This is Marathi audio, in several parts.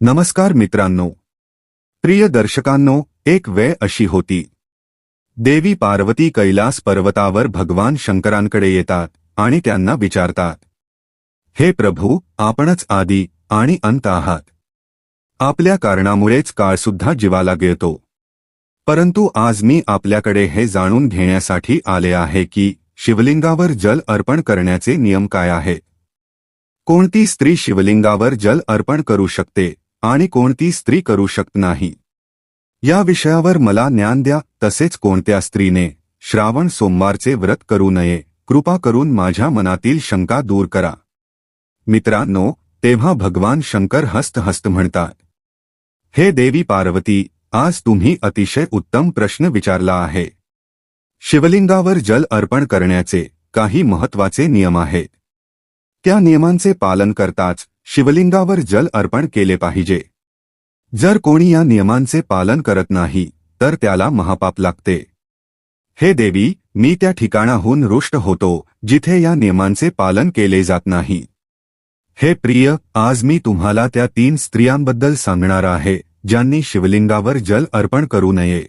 नमस्कार मित्रांनो. प्रिय दर्शकांनो एक वेळ अशी होती. देवी पार्वती कैलास पर्वतावर भगवान शंकरांकडे येतात आणि त्यांना विचारतात. हे प्रभू आपणच आदी आणि अंत आहात. आपल्या कारणामुळेच काळसुद्धा जीवाला गिळतो. परंतु आज मी आपल्याकडे हे जाणून घेण्यासाठी आले आहे की शिवलिंगावर जल अर्पण करण्याचे नियम काय आहेत? कोणती स्त्री शिवलिंगावर जल अर्पण करू शकते? आणि कोणती स्त्री करू शकत नाही. या विषयावर मला ज्ञान द्या तसेच कोणत्या स्त्रीने श्रावण सोमवारचे व्रत करू नये कृपा करून माझ्या मनातील शंका दूर करा. मित्रांनो तेव्हा भगवान शंकर हस्त हस्त म्हणतात हे देवी पार्वती आज तुम्ही अतिशय उत्तम प्रश्न विचारला आहे. शिवलिंगावर जल अर्पण करण्याचे काही महत्त्वाचे नियम आहेत. त्या नियमांचे पालन करताच शिवलिंगावर जल अर्पण केले पाहिजे. जर कोणी या नियमांचे पालन करत नाही, तर त्याला महापाप लागते. हे देवी, मी त्या ठिकाणाहून रुष्ट होतो, जिथे या नियमांचे पालन केले जात नाही. हे प्रिय, आज मी तुम्हाला त्या तीन स्त्रियांबद्दल सांगणार आहे, ज्यांनी शिवलिंगावर जल अर्पण करू नये.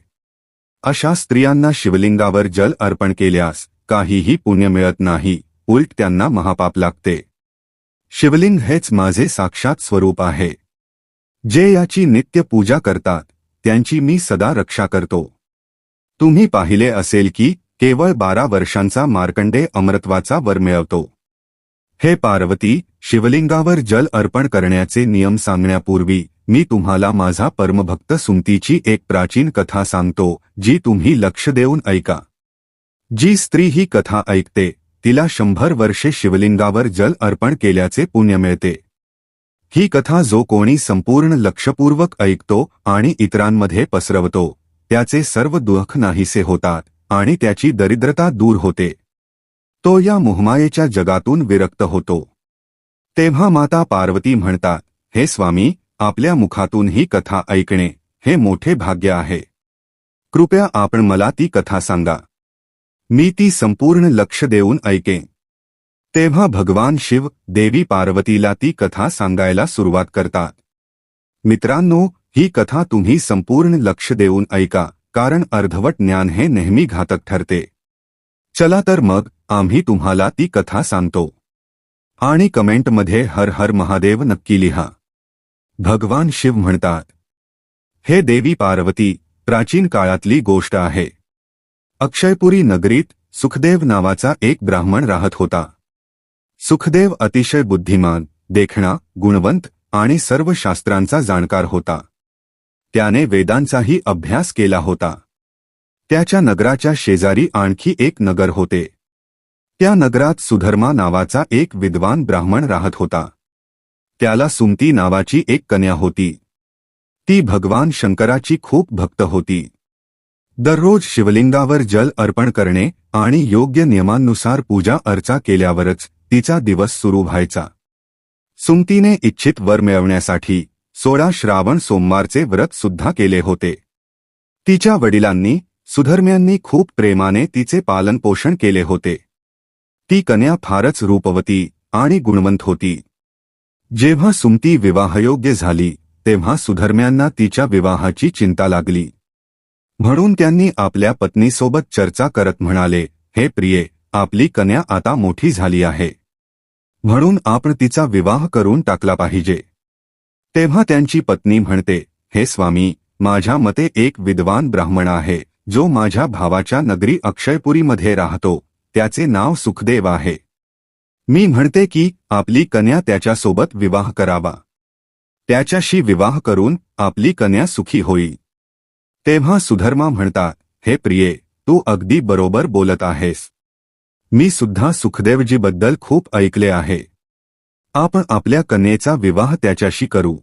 अशा स्त्रियांना शिवलिंगावर जल अर्पण केल्यास, काहीही पुण्य मिळत नाही, उलट त्यांना महापाप लागते. शिवलिंग हेच माझे साक्षात स्वरूप आहे. जे याची नित्य पूजा करतात त्यांची मी सदा रक्षा करतो. तुम्ही पाहिले असेल की केवळ बारा वर्षांचा मार्कंडे अमृत्वाचा वर मिळवतो. हे पार्वती शिवलिंगावर जल अर्पण करण्याचे नियम सांगण्यापूर्वी मी तुम्हाला माझा परमभक्त सुमतीची एक प्राचीन कथा सांगतो जी तुम्ही लक्ष देऊन ऐका. जी स्त्री ही कथा ऐकते तिला शंभर वर्षे शिवलिंगावर जल अर्पण केल्याचे पुण्य मिळते. ही कथा जो कोणी संपूर्ण लक्षपूर्वक ऐकतो आणि इतरांमध्ये पसरवतो त्याचे सर्व दुःख नाहीसे होतात आणि त्याची दरिद्रता दूर होते. तो या मोहमायेच्या जगातून विरक्त होतो. तेव्हा माता पार्वती म्हणतात हे स्वामी आपल्या मुखातून ही कथा ऐकणे हे मोठे भाग्य आहे. कृपया आपण मला ती कथा सांगा. मी ती संपूर्ण लक्ष देऊन ऐके. तेव्हा भगवान शिव, देवी पार्वतीला ती कथा सांगायला सुरुवात करतात. मित्रांनो, ही कथा तुम्ही संपूर्ण लक्ष देऊन ऐका, कारण अर्धवट ज्ञान हे नेहमी घातक ठरते. चला तर मग, आम्ही तुम्हाला ती कथा सांगतो. आणि कमेंटमध्ये हर हर महादेव नक्की लिहा. भगवान शिव म्हणतात, हे देवी पार्वती, प्राचीन काळातली गोष्ट आहे. अक्षयपुरी नगरीत सुखदेव नावाचा एक ब्राह्मण राहत होता. सुखदेव अतिशय बुद्धिमान देखणा गुणवंत आणि सर्व शास्त्रांचा जाणकार होता. त्याने वेदांचाही अभ्यास केला होता. त्याच्या नगराच्या शेजारी आणखी एक नगर होते. त्या नगरात सुधर्मा नावाचा एक विद्वान ब्राह्मण राहत होता. त्याला सुमती नावाची एक कन्या होती. ती भगवान शंकराची खूप भक्त होती. दररोज शिवलिंगावर जल अर्पण करणे आणि योग्य नियमांनुसार पूजा अर्चा केल्यावरच तिचा दिवस सुरू व्हायचा. सुमतीने इच्छित वर मिळवण्यासाठी सोळा श्रावण सोमवारचे व्रत सुद्धा केले होते. तिच्या वडिलांनी सुधर्म्यांनी खूप प्रेमाने तिचे पालनपोषण केले होते. ती कन्या फारच रूपवती आणि गुणवंत होती. जेव्हा सुमती विवाहयोग्य झाली तेव्हा सुधर्म्यांना तिच्या विवाहाची चिंता लागली. म्हणून त्यांनी आपल्या पत्नीसोबत चर्चा करत म्हणाले हे प्रिये आपली कन्या आता मोठी झाली आहे. म्हणून आपण तिचा विवाह करून टाकला पाहिजे. तेव्हा त्यांची पत्नी म्हणते हे स्वामी माझ्या मते एक विद्वान ब्राह्मण आहे जो माझ्या भावाच्या नगरी अक्षयपुरीमध्ये राहतो त्याचे नाव सुखदेव आहे. मी म्हणते की आपली कन्या त्याच्यासोबत विवाह करावा. त्याच्याशी विवाह करून आपली कन्या सुखी होईल. तेव्हा सुधर्मा म्हणतात हे प्रिये तू अगदी बरोबर बोलत आहेस. मी सुद्धा सुखदेवजीबद्दल खूप ऐकले आहे. आपण आपल्या कन्येचा विवाह त्याच्याशी करू.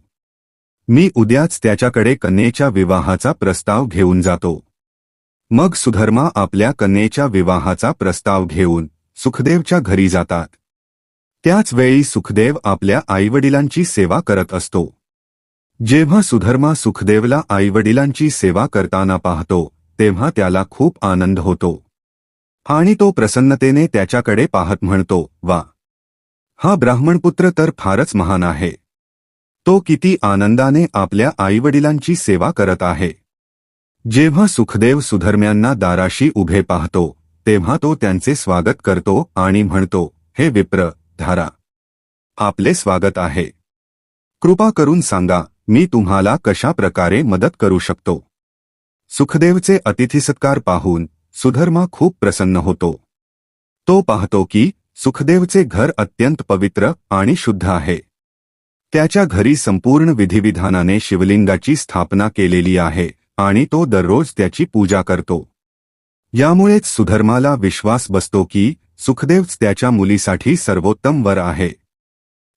मी उद्याच त्याच्याकडे कन्येच्या विवाहाचा प्रस्ताव घेऊन जातो. मग सुधर्मा आपल्या कन्येच्या विवाहाचा प्रस्ताव घेऊन सुखदेवच्या घरी जातात. त्याच वेळी सुखदेव आपल्या आईवडिलांची सेवा करत असतो. जेव्हा सुधर्मा सुखदेवला आईवडिलांची सेवा करताना पाहतो तेव्हा त्याला खूप आनंद होतो. आणि तो प्रसन्नतेने त्याच्याकडे पाहत म्हणतो वा! हा ब्राह्मणपुत्र तर फारच महान आहे. तो किती आनंदाने आपल्या आईवडिलांची सेवा करत आहे. जेव्हा सुखदेव सुधर्म्यांना दाराशी उभे पाहतो तेव्हा तो त्यांचे स्वागत करतो आणि म्हणतो हे विप्र धारा! आपले स्वागत आहे. कृपा करून सांगा मी तुम्हाला कशा प्रकारे मदत करू शकतो? सुखदेवचे अतिथीसत्कार पाहून सुधर्मा खूप प्रसन्न होतो. तो पाहतो की सुखदेवचे घर अत्यंत पवित्र आणि शुद्ध आहे. त्याच्या घरी संपूर्ण विधिविधानाने शिवलिंगाची स्थापना केलेली आहे आणि तो दररोज त्याची पूजा करतो. यामुळेच सुधर्माला विश्वास बसतो की सुखदेवच त्याच्या मुलीसाठी सर्वोत्तम वर आहे.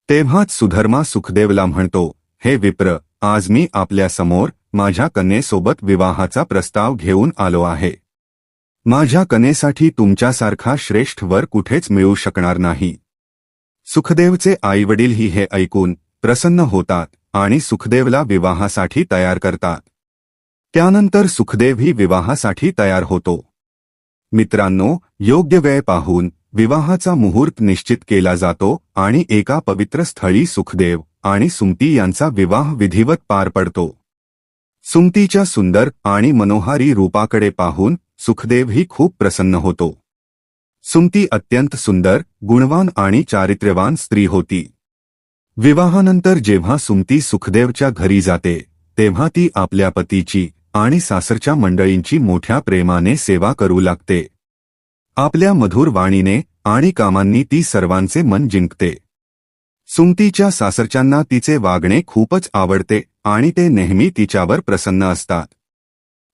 तेव्हाच सुधर्मा सुखदेवला म्हणतो हे विप्र आज मी आपल्यासमोर माझ्या कन्येसोबत विवाहाचा प्रस्ताव घेऊन आलो आहे. माझ्या कनेसाठी तुमच्यासारखा श्रेष्ठ वर कुठेच मिळू शकणार नाही. सुखदेवचे आईवडीलही हे ऐकून प्रसन्न होतात आणि सुखदेवला विवाहासाठी तयार करतात. त्यानंतर सुखदेवही विवाहासाठी तयार होतो. मित्रांनो योग्य वेळ पाहून विवाहाचा मुहूर्त निश्चित केला जातो आणि एका पवित्र स्थळी सुखदेव आणि सुमती यांचा विवाह विधिवत पार पडतो. सुमतीच्या सुंदर आणि मनोहारी रूपाकडे पाहून सुखदेवही खूप प्रसन्न होतो. सुमती अत्यंत सुंदर गुणवान आणि चारित्र्यवान स्त्री होती. विवाहानंतर जेव्हा सुमती सुखदेवच्या घरी जाते तेव्हा ती आपल्या पतीची आणि सासरच्या मंडळींची मोठ्या प्रेमाने सेवा करू लागते. आपल्या मधुर वाणीने आणि कामांनी ती सर्वांचे मन जिंकते. सुमतीच्या सासरच्यांना तिचे वागणे खूपच आवडते आणि ते नेहमी तिच्यावर प्रसन्न असतात.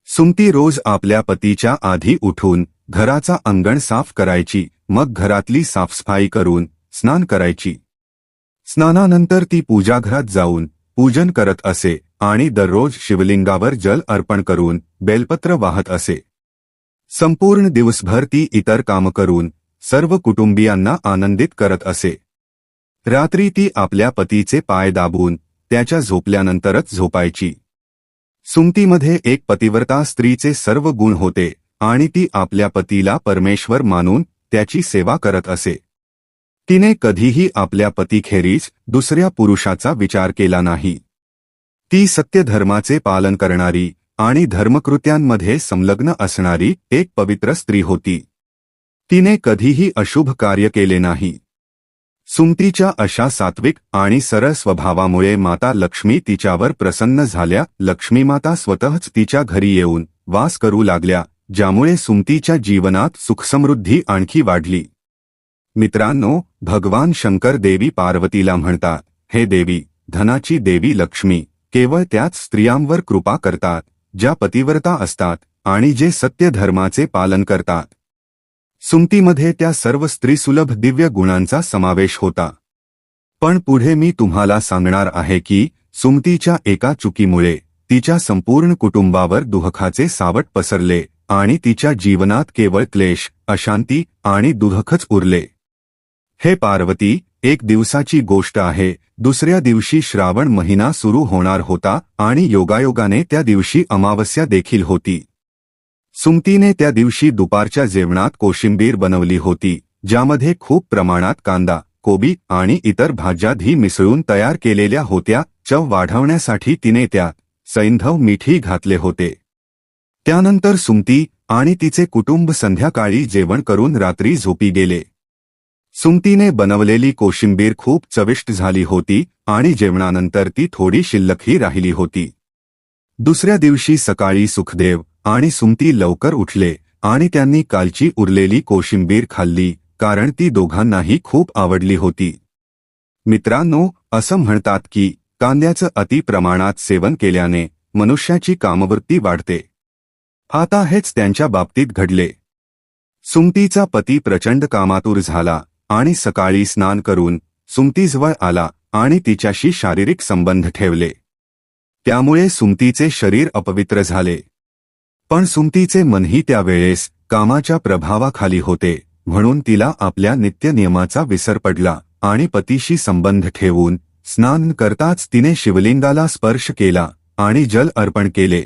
सुमती रोज आपल्या पतीच्या आधी उठून घराचा अंगण साफ करायची मग घरातली साफसफाई करून स्नान करायची. स्नानानंतर ती पूजाघरात जाऊन पूजन करत असे आणि दररोज शिवलिंगावर जल अर्पण करून बेलपत्र वाहत असे. संपूर्ण दिवसभर ती इतर काम करून सर्व कुटुंबियांना आनंदित करत असे. रात्री ती आपल्या पतीचे पाय दाबून त्याच्या झोपल्यानंतरच झोपायची. सुमतीमध्ये एक पतिव्रता स्त्रीचे सर्व गुण होते आणि ती आपल्या पतीला परमेश्वर मानून त्याची सेवा करत असे. तिने कधीही आपल्या पतीखेरीज दुसऱ्या पुरुषाचा विचार केला नाही. ती सत्यधर्माचे पालन करणारी आणि धर्मकृत्यांमध्ये संलग्न असणारी एक पवित्र स्त्री होती. तिने कधीही अशुभ कार्य केले नाही. सुमतीच्या अशा सात्विक आणि सरळ स्वभावामुळे माता लक्ष्मी तिच्यावर प्रसन्न झाल्या. लक्ष्मीमाता स्वतःच तिच्या घरी येऊन वास करू लागल्या ज्यामुळे सुमतीच्या जीवनात सुखसमृद्धी आणखी वाढली. मित्रांनो भगवान शंकर देवी पार्वतीला म्हणतात हे देवी धनाची देवी लक्ष्मी केवळ त्याच स्त्रियांवर कृपा करतात ज्या पतिव्रता असतात आणि जे सत्य धर्माचे पालन करतात. सुमतीमध्ये त्या सर्व स्त्रीसुलभ दिव्य गुणांचा समावेश होता. पण पुढे मी तुम्हाला सांगणार आहे की सुमतीच्या एका चुकीमुळे तिच्या संपूर्ण कुटुंबावर दुःखाचे सावट पसरले आणि तिच्या जीवनात केवळ क्लेश अशांती आणि दुःखच उरले. हे पार्वती एक दिवसाची गोष्ट आहे दुसऱ्या दिवशी श्रावण महिना सुरू होणार होता आणि योगायोगाने त्या दिवशी अमावस्या देखील होती. सुमतीने त्या दिवशी दुपारच्या जेवणात कोशिंबीर बनवली होती ज्यामध्ये खूप प्रमाणात कांदा कोबी आणि इतर भाज्या धी मिसळून तयार केलेल्या होत्या चव वाढवण्यासाठी तिने त्यात सैंधव मिठी घातले होते. त्यानंतर सुमती आणि तिचे कुटुंब संध्याकाळी जेवण करून रात्री झोपी गेले. सुमतीने बनवलेली कोशिंबीर खूप चविष्ट झाली होती आणि जेवणानंतर ती थोडी शिल्लकही राहिली होती. दुसऱ्या दिवशी सकाळी सुखदेव आणि सुमती लवकर उठले आणि त्यांनी कालची उरलेली कोशिंबीर खाल्ली कारण ती दोघांनाही खूप आवडली होती. मित्रांनो असं म्हणतात की कांद्याचं अति प्रमाणात सेवन केल्याने मनुष्याची कामवृत्ती वाढते. आता हेच त्यांच्या बाबतीत घडले. सुमतीचा पती प्रचंड कामातूर झाला आणि सकाळी स्नान करून सुमतीजवळ आला आणि तिच्याशी शारीरिक संबंध ठेवले. त्यामुळे सुमतीचे शरीर अपवित्र झाले. पण सुमतीचे मनही त्यावेळेस कामाच्या प्रभावाखाली होते म्हणून तिला आपल्या नित्यनियमाचा विसर पडला आणि पतीशी संबंध ठेवून स्नान करताच तिने शिवलिंगाला स्पर्श केला आणि जल अर्पण केले.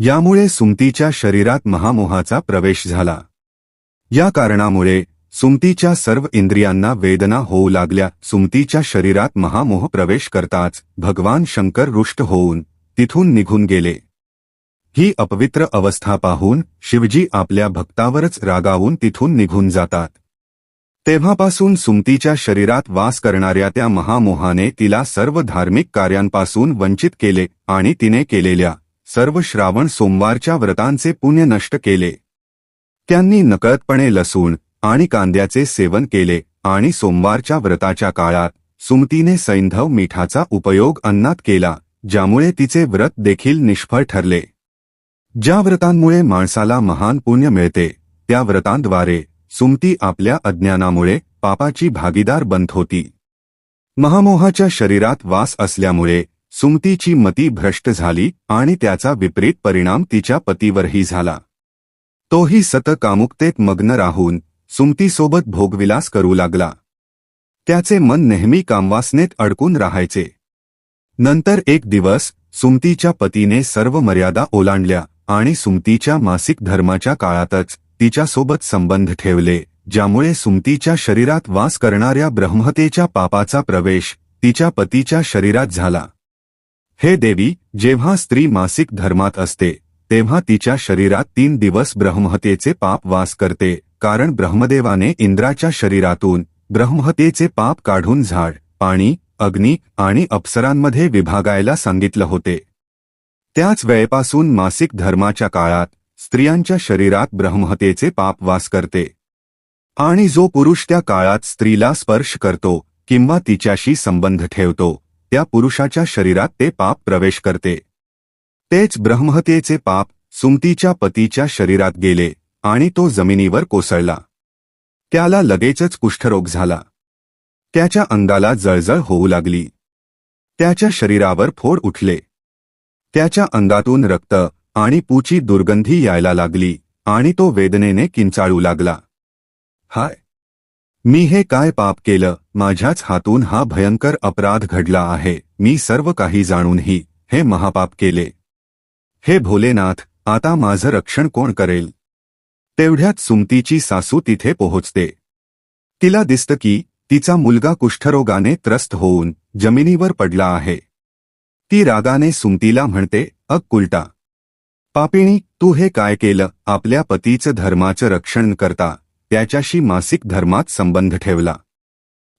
यामुळे सुमतीच्या शरीरात महामोहाचा प्रवेश झाला. या कारणामुळे सुमतीच्या सर्व इंद्रियांना वेदना होऊ लागल्या. सुमतीच्या शरीरात महामोह प्रवेश करताच भगवान शंकर रुष्ट होऊन तिथून निघून गेले. ही अपवित्र अवस्था पाहून शिवजी आपल्या भक्तावरच रागावून तिथून निघून जातात. तेव्हापासून सुमतीच्या शरीरात वास करणाऱ्या त्या महामोहाने तिला सर्व धार्मिक कार्यांपासून वंचित केले आणि तिने केलेल्या सर्व श्रावण सोमवारच्या व्रतांचे पुण्य नष्ट केले. त्यांनी नकळतपणे लसूण आणि कांद्याचे सेवन केले आणि सोमवारच्या व्रताच्या काळात सुमतीने सैंधव मिठाचा उपयोग अन्नात केला ज्यामुळे तिचे व्रत देखील निष्फळ ठरले. ज्या व्रतांमुळे माणसाला महान पुण्य मिळते त्या व्रतांद्वारे सुमती आपल्या अज्ञानामुळे पापाची भागीदार बनत होती. महामोहाच्या शरीरात वास असल्यामुळे सुमतीची मती भ्रष्ट झाली आणि त्याचा विपरीत परिणाम तिच्या पतीवरही झाला. तोही सत कामुकतेत मग्न राहून सुमतीसोबत भोगविलास करू लागला. त्याचे मन नेहमी कामवासनेत अडकून राहायचे. नंतर एक दिवस सुमतीच्या पतीने सर्व मर्यादा ओलांडल्या. आणि सुमतीच्या मासिक धर्माच्या काळातच तिच्यासोबत संबंध ठेवले ज्यामुळे सुमतीच्या शरीरात वास करणाऱ्या ब्रह्मतेच्या पापाचा प्रवेश तिच्या पतीच्या शरीरात झाला. हे देवी जेव्हा स्त्री मासिक धर्मात असते तेव्हा तिच्या शरीरात तीन दिवस ब्रह्महतेचे पाप वास करते कारण ब्रह्मदेवाने इंद्राच्या शरीरातून ब्रह्महतेचे पाप काढून झाड पाणी अग्नी आणि अप्सरांमध्ये विभागायला सांगितलं होते. त्याच वेळेपासून मासिक धर्माच्या काळात स्त्रियांच्या शरीरात ब्रह्महतेचे पाप वास करते. आणि जो पुरुष त्या काळात स्त्रीला स्पर्श करतो किंवा तिच्याशी संबंध ठेवतो त्या पुरुषाच्या शरीरात ते पाप प्रवेश करते. तेच ब्रह्महतेचे पाप सुमतीच्या पतीच्या शरीरात गेले आणि तो जमिनीवर कोसळला. त्याला लगेचच कुष्ठरोग झाला. त्याच्या अंगाला जळजळ होऊ लागली. त्याच्या शरीरावर फोड उठले. त्याच्या अंगातून रक्त आणि पूची दुर्गंधी यायला लागली आणि तो वेदनेने किंचाळू लागला. हाय. मी हे काय पाप केलं? माझ्याच हातून हा भयंकर अपराध घडला आहे. मी सर्व काही जाणूनही हे महापाप केले. हे भोलेनाथ आता माझं रक्षण कोण करेल? तेवढ्यात सुमतीची सासू तिथे पोहोचते. तिला दिसतं की तिचा मुलगा कुष्ठरोगाने त्रस्त होऊन जमिनीवर पडला आहे. ती रागाने सुमतीला म्हणते अग कुलटा पापिणी तू हे काय केलं? आपल्या पतीचं धर्माचं रक्षण करता. त्याच्याशी मासिक धर्मात संबंध ठेवला.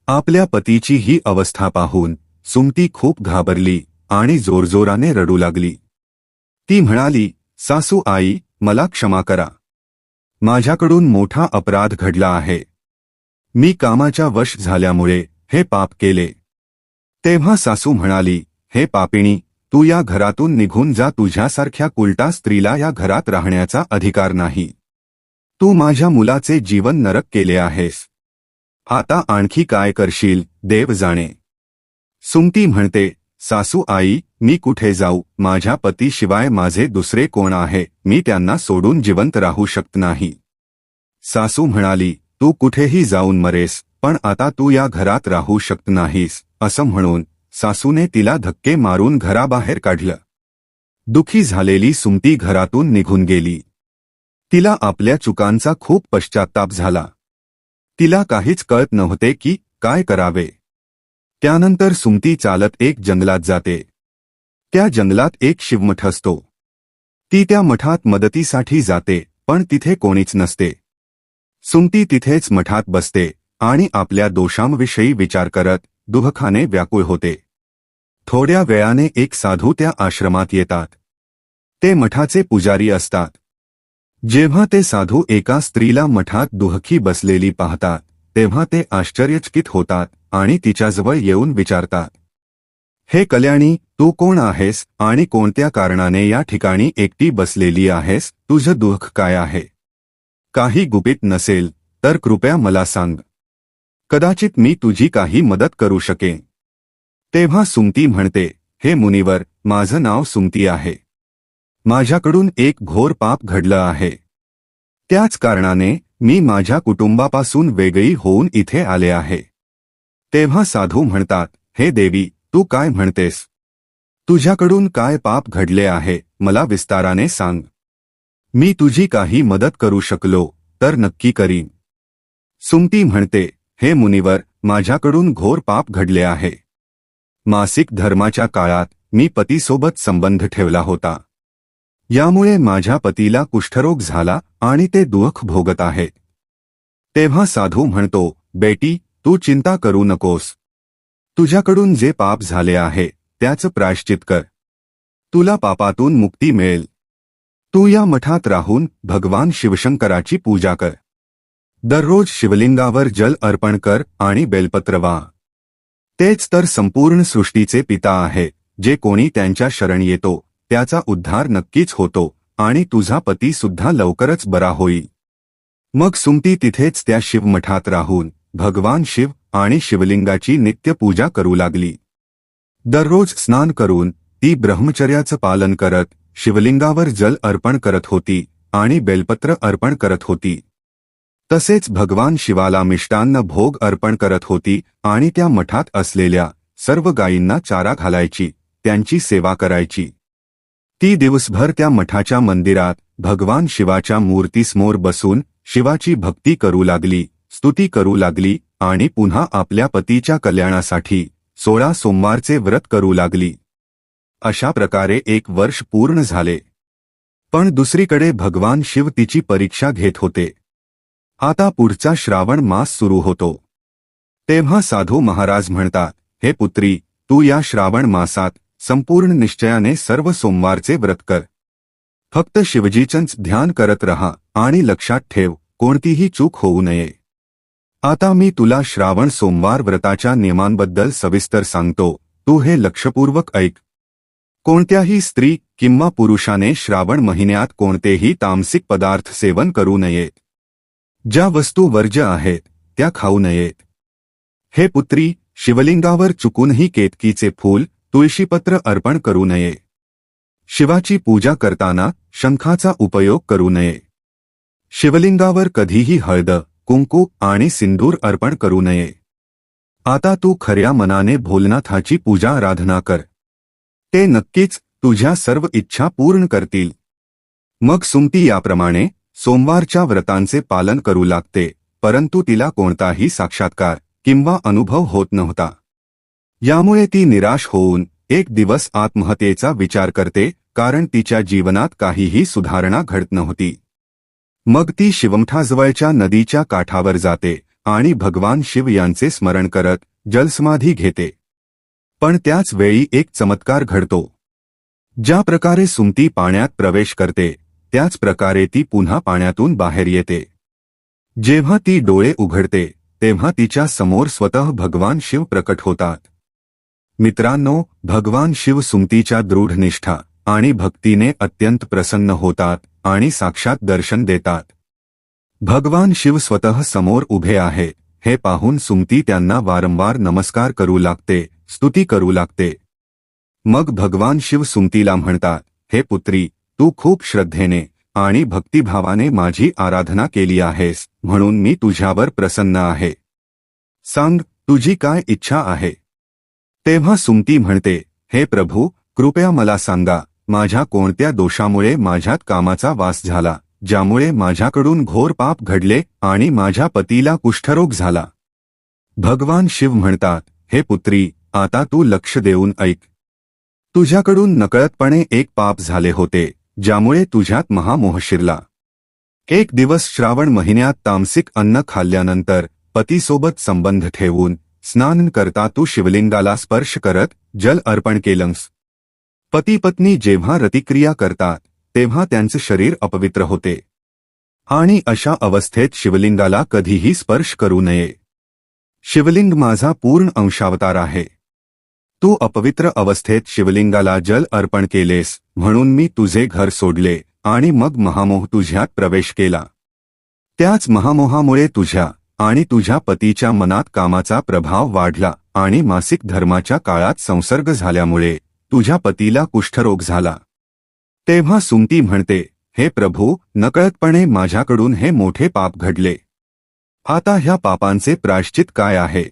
आपल्या पतीची ही अवस्था पाहून सुमती खूप घाबरली आणि जोरजोराने रडू लागली. ती म्हणाली सासू आई मला क्षमा करा. माझ्याकडून मोठा अपराध घडला आहे. मी कामाच्या वश झाल्यामुळे हे पाप केले. तेव्हा सासू म्हणाली हे पापिणी तू या घरातून निघून जा. तुझ्यासारख्या कुलटा स्त्रीला या घरात राहण्याचा अधिकार नाही. तू माझ्या मुलाचे जीवन नरक केले आहेस. आता आणखी काय करशील देव जाणे. सुमती म्हणते सासू आई मी कुठे जाऊ? माझ्या पतीशिवाय माझे दुसरे कोण आहे? मी त्यांना सोडून जिवंत राहू शकत नाही सासू म्हणाली तू कुठेही जाऊन मरेस पण आता तू या घरात राहू शकत नाहीस असं म्हणून सासूने तिला धक्के मारून घराबाहेर काढलं. दुखी झालेली सुमती घरातून निघून गेली. तिला आपल्या चुकांचा खूप पश्चाताप झाला. तिला काहीच कळत नव्हते की काय करावे. त्यानंतर सुमती चालत एक जंगलात जाते. त्या जंगलात एक शिवमठ असतो. ती त्या मठात मदतीसाठी जाते पण तिथे कोणीच नसते. सुमती तिथेच मठात बसते आणि आपल्या दोषांविषयी विचार करत दुःखाने व्याकुळ होते. थोड्या वेळाने एक साधू त्या आश्रमात येतात. ते मठाचे पुजारी असतात. जेव्हा ते साधू एका स्त्रीला मठात दुहकी बसलेली पाहतात तेव्हा ते आश्चर्यचकित होतात आणि तिच्याजवळ येऊन विचारतात. हे कल्याणी तू कोण आहेस आणि कोणत्या कारणाने या ठिकाणी एकटी बसलेली आहेस? तुझं दुःख काय आहे? काही गुपित नसेल तर कृपया मला सांग. कदाचित मी तुझी काही मदत करू शकेन. तेव्हा सुमती म्हणते हे मुनिवर माझं नाव सुमती आहे. माझ्याकडून एक घोर पाप घडलं आहे. त्याच कारणाने मी माझ्या कुटुंबापासून वेगळी होऊन इथे आले आहे. तेव्हा साधू म्हणतात हे देवी तू काय म्हणतेस? तुझ्याकडून काय पाप घडले आहे मला विस्ताराने सांग. मी तुझी काही मदत करू शकलो तर नक्की करीन. सुमती म्हणते हे मुनिवर माझ्याकडून घोर पाप घडले आहे. मासिक धर्माच्या काळात मी पतीसोबत संबंध ठेवला होता. यामुळे माझ्या पतीला कुष्ठरोग झाला आणि ते दुःख भोगत आहे. तेव्हा साधू म्हणतो बेटी तू चिंता करू नकोस. तुझ्याकडून जे पाप झाले आहे त्याचं प्रायश्चित कर. तुला पापातून मुक्ती मिळेल. तू या मठात राहून भगवान शिवशंकराची पूजा कर. दररोज शिवलिंगावर जल अर्पण कर आणि बेलपत्र वा. तेच तर संपूर्ण सृष्टीचे पिता आहे जे कोणी त्यांच्या शरण येतो त्याचा उद्धार नक्कीच होतो आणि तुझा पती सुद्धा लवकरच बरा होईल. मग सुमती तिथेच त्या शिवमठात राहून भगवान शिव आणि शिवलिंगाची नित्य पूजा करू लागली. दररोज स्नान करून ती ब्रह्मचर्याचं पालन करत शिवलिंगावर जल अर्पण करत होती आणि बेलपत्र अर्पण करत होती. तसेच भगवान शिवाला मिष्टान्न भोग अर्पण करत होती आणि त्या मठात असलेल्या सर्व गायींना चारा घालायची त्यांची सेवा करायची. ती दिवसभर त्या मठाच्या मंदिरात भगवान शिवाच्या मूर्तीसमोर बसून शिवाची भक्ती करू लागली स्तुती करू लागली आणि पुन्हा आपल्या पतीच्या कल्याणासाठी सोळा सोमवारचे व्रत करू लागली. अशा प्रकारे एक वर्ष पूर्ण झाले. पण दुसरीकडे भगवान शिव तिची परीक्षा घेत होते. आता पुढचा श्रावण मास सुरू होतो. तेव्हा साधू महाराज म्हणतात हे पुत्री तू या श्रावण मासात संपूर्ण निश्चयाने सर्व सोमवारचे व्रत कर. फक्त शिवजीचंच ध्यान करत रहा आणि लक्षात ठेव कोणतीही चूक होऊ नये. आता मी तुला श्रावण सोमवार व्रताच्या नियमांबद्दल सविस्तर सांगतो तू हे लक्षपूर्वक ऐक. कोणत्याही स्त्री किंवा पुरुषाने श्रावण महिन्यात कोणतेही तामसिक पदार्थ सेवन करू नयेत ज्या वस्तू वर्ज्य आहेत त्या खाऊ नयेत. हे पुत्री शिवलिंगावर चुकूनही केतकीचे फूल तुळशीपत्र अर्पण करू नये. शिवाची पूजा करताना शंखाचा उपयोग करू नये. शिवलिंगावर कधीही हळद कुंकू आणि सिंदूर अर्पण करू नये. आता तू खऱ्या मनाने भोलनाथाची पूजा आराधना कर. ते नक्कीच तुझ्या सर्व इच्छा पूर्ण करतील. मग सुमती याप्रमाणे सोमवारच्या व्रतांचे पालन करू लागते परंतु तिला कोणताही साक्षात्कार किंवा अनुभव होत नव्हता. यामुळे ती निराश होऊन एक दिवस आत्महत्येचा विचार करते कारण तिच्या जीवनात काहीही सुधारणा घडत नव्हती. मग ती शिवमठाजवळच्या नदीच्या काठावर जाते आणि भगवान शिव यांचे स्मरण करत जलसमाधी घेते. पण त्याच वेळी एक चमत्कार घडतो. ज्या प्रकारे सुमती पाण्यात प्रवेश करते त्याच प्रकारे ती पुन्हा पाण्यातून बाहेर येते. जेव्हा ती डोळे उघडते तेव्हा तिच्या समोर स्वतः भगवान शिव प्रकट होतात. मित्रांनो भगवान शिव सुमतीच्या दृढ निष्ठा आणि भक्तीने अत्यंत प्रसन्न होतात आणि साक्षात दर्शन देतात. भगवान शिव स्वतः समोर उभे आहे हे पाहून सुमती त्यांना वारंवार नमस्कार करू लागते स्तुती करू लागते. मग भगवान शिव सुमतीला म्हणतात हे पुत्री तू खूप श्रद्धेने आणि भक्तिभावाने माझी आराधना केली आहेस म्हणून मी तुझ्यावर प्रसन्न आहे. सांग तुझी काय इच्छा आहे? तेव्हा सुमती म्हणते हे प्रभू कृपया मला सांगा माझ्या कोणत्या दोषामुळे माझ्यात कामाचा वास झाला ज्यामुळे माझ्याकडून घोर पाप घडले आणि माझ्या पतीला कुष्ठरोग झाला? भगवान शिव म्हणतात हे पुत्री आता तू लक्ष देऊन ऐक. तुझ्याकडून नकळतपणे एक पाप झाले होते ज्यामुळे तुझ्यात महामोह शिरला. एक दिवस श्रावण महिन्यात तामसिक अन्न खाल्ल्यानंतर पतीसोबत संबंध ठेवून स्नान करता तू शिवलिंगाला स्पर्श करत जल अर्पण केलंस. पती पत्नी जेव्हा रतिक्रिया करतात तेव्हा त्यांचे शरीर अपवित्र होते. आणि अशा अवस्थेत शिवलिंगाला कधीही स्पर्श करू नये. शिवलिंग माझा पूर्ण अंशावतार आहे. तू अपवित्र अवस्थेत शिवलिंगाला जल अर्पण केलेस म्हणून मी तुझे घर सोडले आणि मग महामोह तुझ्यात प्रवेश केला. त्याच महामोहामुळे तुझ्या आणि तुझ्या पतीच्या मनात कामाचा प्रभाव वाढला आणि मासिक धर्माच्या काळात संसर्ग झाल्यामुळे तुझ्या पतीला कुष्ठरोग झाला. तेव्हा सुमती म्हणते हे प्रभू नकळतपणे माझ्याकडून हे मोठे पाप घडले. आता ह्या पापांचे प्रायश्चित काय आहे?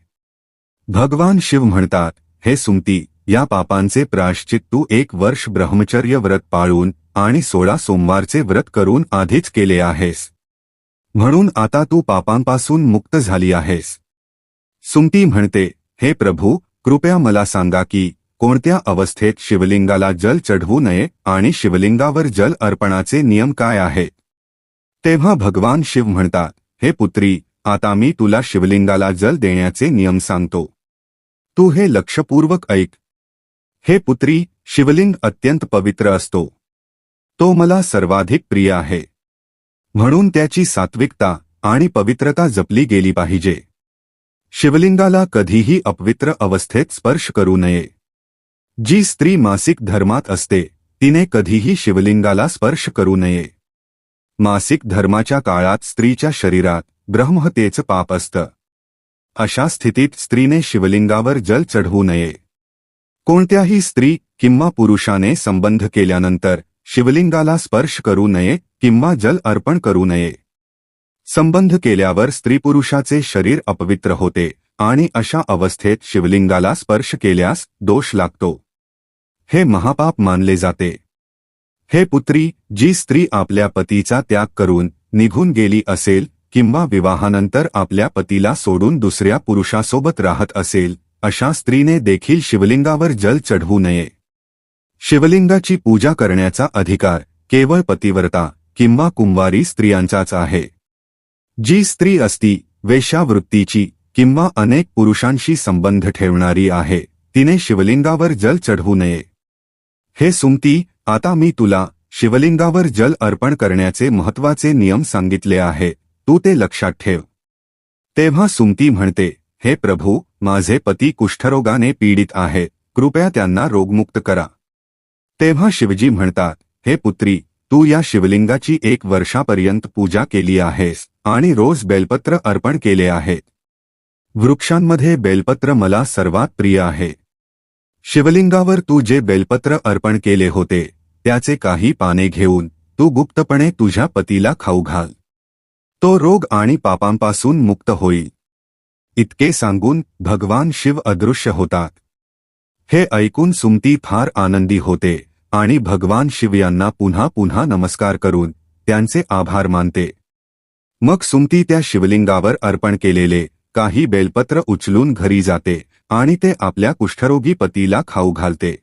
भगवान शिव म्हणतात हे सुमती या पापांचे प्राश्चित तू एक वर्ष ब्रह्मचर्य व्रत पाळून आणि सोळा सोमवारचे व्रत करून आधीच केले आहेस. म्हणून आता तू पापांपासून मुक्त झाली आहेस. सुमती म्हणते हे प्रभू कृपया मला सांगा की कोणत्या अवस्थेत शिवलिंगाला जल चढवू नये आणि शिवलिंगावर जल अर्पणाचे नियम काय आहेत? तेव्हा भगवान शिव म्हणतात हे पुत्री आता मी तुला शिवलिंगाला जल देण्याचे नियम सांगतो. तू हे लक्षपूर्वक ऐक. हे पुत्री शिवलिंग अत्यंत पवित्र असतो. तो मला सर्वाधिक प्रिय आहे. म्हणून त्याची सात्विकता आणि पवित्रता जपली गेली पाहिजे. शिवलिंगाला कधीही अपवित्र अवस्थेत स्पर्श करू नये. जी स्त्री मासिक धर्मात असते तिने कधीही शिवलिंगाला स्पर्श करू नये. मासिक धर्माच्या काळात स्त्रीच्या शरीरात ब्रह्महत्येचं पाप असतं. अशा स्थितीत स्त्रीने शिवलिंगावर जल चढवू नये. कोणत्याही स्त्री किंवा पुरुषाने संबंध केल्यानंतर शिवलिंगाला स्पर्श करू नये किंवा जल अर्पण करू नये. संबंध केल्यावर स्त्री पुरुषाचे शरीर अपवित्र होते आणि अशा अवस्थेत शिवलिंगाला स्पर्श केल्यास दोष लागतो. हे महापाप मानले जाते. हे पुत्री जी स्त्री आपल्या पतीचा त्याग करून निघून गेली असेल किंवा विवाहानंतर आपल्या पतीला सोडून दुसऱ्या पुरुषासोबत राहत असेल अशा स्त्रीने देखील शिवलिंगावर जल चढवू नये. शिवलिंगाची पूजा करण्याचा अधिकार केवळ पतिव्रता किंवा कुंवारी स्त्रियांचाच आहे. जी स्त्री असती वेश्यावृत्तीची किंवा अनेक पुरुषांशी संबंध ठेवणारी आहे तिने शिवलिंगावर जल चढवू नये. हे सुमती आता मी तुला शिवलिंगावर जल अर्पण करण्याचे महत्त्वाचे नियम सांगितले आहे तू ते लक्षात ठेव. तेव्हा सुमती म्हणते हे प्रभू माझे पती कुष्ठरोगाने पीडित आहे कृपया त्यांना रोगमुक्त करा. तेव्हा शिवजी म्हणतात हे पुत्री तू या शिवलिंगाची एक वर्षापर्यंत पूजा केली आहेस आणि रोज बेलपत्र अर्पण केले आहेत. वृक्षांमध्ये बेलपत्र मला सर्वात प्रिय आहे. शिवलिंगावर तू जे बेलपत्र अर्पण केले होते त्याचे काही पाने घेऊन तू गुप्तपणे तुझ्या पतीला खाऊ घाल. तो रोग आणि पापांपासून मुक्त होईल इतके सांगून भगवान शिव अदृश्य होतात. हे ऐकून सुमती फार आनंदी होते आणि भगवान शिव यांना पुन्हा पुन्हा नमस्कार करून त्यांचे आभार मानते. मग सुमती त्या शिवलिंगावर अर्पण केलेले काही बेलपत्र उचलून घरी जाते आणि ते आपल्या कुष्ठरोगी पतीला खाऊ घालते.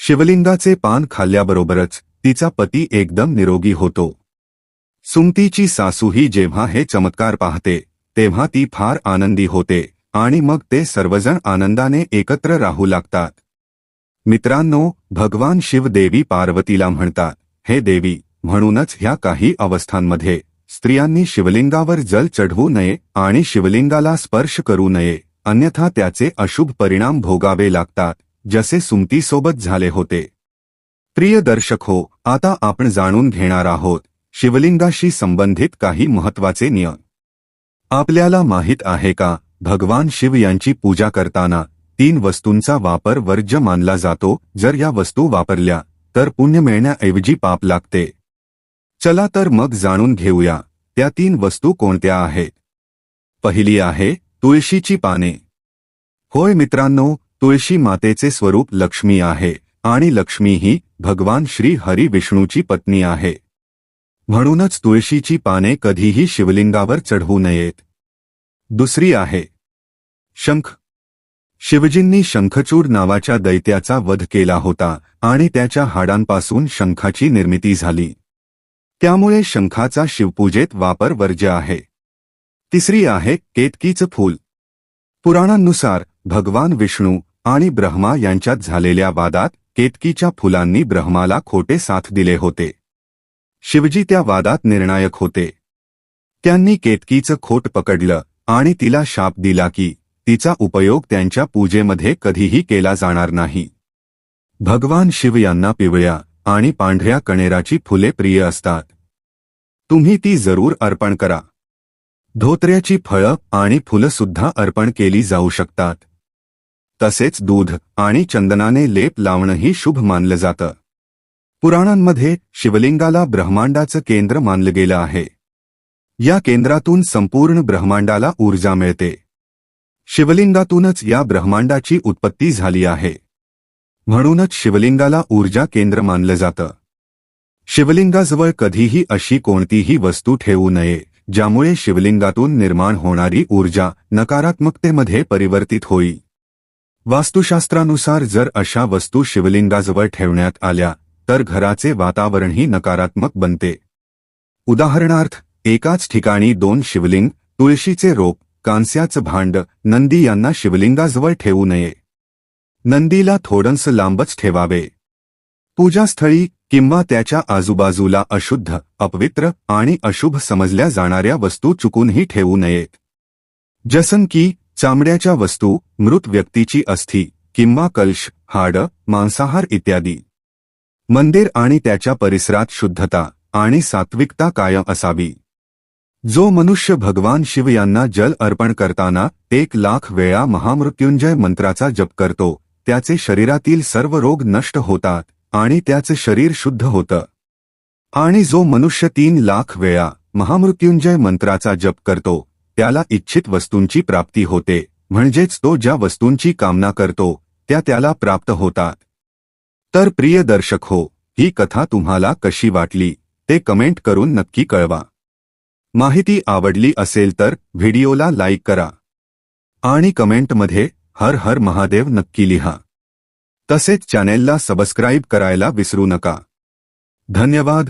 शिवलिंगाचे पान खाल्ल्याबरोबरच तिचा पती एकदम निरोगी होतो. सुमतीची सासूही जेव्हा हे चमत्कार पाहते तेव्हा ती फार आनंदी होते आणि मग ते सर्वजण आनंदाने एकत्र राहू लागतात. मित्रांनो भगवान शिव देवी पार्वतीला म्हणतात हे देवी म्हणूनच ह्या काही अवस्थांमध्ये स्त्रियांनी शिवलिंगावर जल चढवू नये आणि शिवलिंगाला स्पर्श करू नये अन्यथा त्याचे अशुभ परिणाम भोगावे लागतात जसे सुमतीसोबत झाले होते. प्रिय दर्शक हो आता आपण जाणून घेणार आहोत शिवलिंगाशी संबंधित काही महत्त्वाचे नियम. आपल्याला माहीत आहे का भगवान शिव यांची पूजा करताना तीन वस्तूंचा वापर वर्ज्य मानला जातो जर या वस्तू वापरल्या तर पुण्य मिळण्याऐवजी पाप लागते. चला तर मग जाणून घेऊया त्या तीन वस्तू कोणत्या आहेत? पहिली आहे तुळशीची पाने. होय मित्रांनो तुळशी मातेचे स्वरूप लक्ष्मी आहे आणि लक्ष्मी ही भगवान श्री हरी विष्णूची पत्नी आहे. म्हणूनच तुळशीची पाने कधीही शिवलिंगावर चढवू नयेत. दुसरी आहे. शंख. शिवजींनी शंखचूड नावाच्या दैत्याचा वध केला होता आणि त्याच्या हाडांपासून शंखाची निर्मिती झाली. त्यामुळे शंखाचा शिवपूजेत वापर वर्ज्य आहे. तिसरी आहे केतकीचं फूल. पुराणांनुसार भगवान विष्णू आणि ब्रह्मा यांच्यात झालेल्या वादात केतकीच्या फुलांनी ब्रह्माला खोटे साथ दिले होते. शिवजी त्या वादात निर्णायक होते. त्यांनी केतकीचं खोट पकडलं आणि तिला शाप दिला की तिचा उपयोग त्यांच्या पूजेमध्ये कधीही केला जाणार नाही. भगवान शिव यांना पिवळ्या आणि पांढऱ्या कणेराची फुले प्रिय असतात. तुम्ही ती जरूर अर्पण करा. धोत्र्याची फळं आणि फुलं सुद्धा अर्पण केली जाऊ शकतात. तसेच दूध आणि चंदनाने लेप लावणंही शुभ मानलं जातं. पुराणांमध्ये शिवलिंगाला ब्रह्मांडाचं केंद्र मानलं गेलं आहे. या केंद्रातून संपूर्ण ब्रह्मांडाला ऊर्जा मिळते. शिवलिंगातूनच या ब्रह्मांडाची उत्पत्ती झाली आहे. म्हणूनच शिवलिंगाला ऊर्जा केंद्र मानलं जातं. शिवलिंगाजवळ कधीही अशी कोणतीही वस्तू ठेवू नये ज्यामुळे शिवलिंगातून निर्माण होणारी ऊर्जा नकारात्मकतेमध्ये परिवर्तित होई. वास्तुशास्त्रानुसार जर अशा वस्तू शिवलिंगाजवळ ठेवण्यात आल्या तर घराचे वातावरणही नकारात्मक बनते. उदाहरणार्थ एकाच ठिकाणी दोन शिवलिंग तुळशीचे रोप कांस्याचं भांड नंदी यांना शिवलिंगाजवळ ठेवू नये. नंदीला थोडंसं लांबच ठेवावे. पूजास्थळी किंवा त्याच्या आजूबाजूला अशुद्ध अपवित्र आणि अशुभ समजल्या जाणाऱ्या वस्तू चुकूनही ठेवू नयेत. जसन की चामड्याच्या वस्तू मृत व्यक्तीची अस्थी किंवा कलश हाड मांसाहार इत्यादी. मंदिर आणि त्याच्या परिसरात शुद्धता आणि सात्विकता कायम असावी. जो मनुष्य भगवान शिव यांना जल अर्पण करताना एक लाख वेळा महामृत्युंजय मंत्राचा जप करतो त्याचे शरीरातील सर्व रोग नष्ट होतात आणि त्याचे शरीर शुद्ध होतं. आणि जो मनुष्य तीन लाख वेळा महामृत्युंजय मंत्राचा जप करतो त्याला इच्छित वस्तूंची प्राप्ती होते म्हणजेच तो ज्या वस्तूंची कामना करतो त्या त्याला प्राप्त होतात. तर प्रिय दर्शक हो ही कथा तुम्हाला कशी वाटली ते कमेंट करून नक्की कळवा. माहिती आवडली असेल तर व्हिडिओला लाईक करा. आणि कमेंटमध्ये हर हर महादेव नक्की लिहा. तसेच चॅनेलला सबस्क्राईब करायला विसरू नका. धन्यवाद.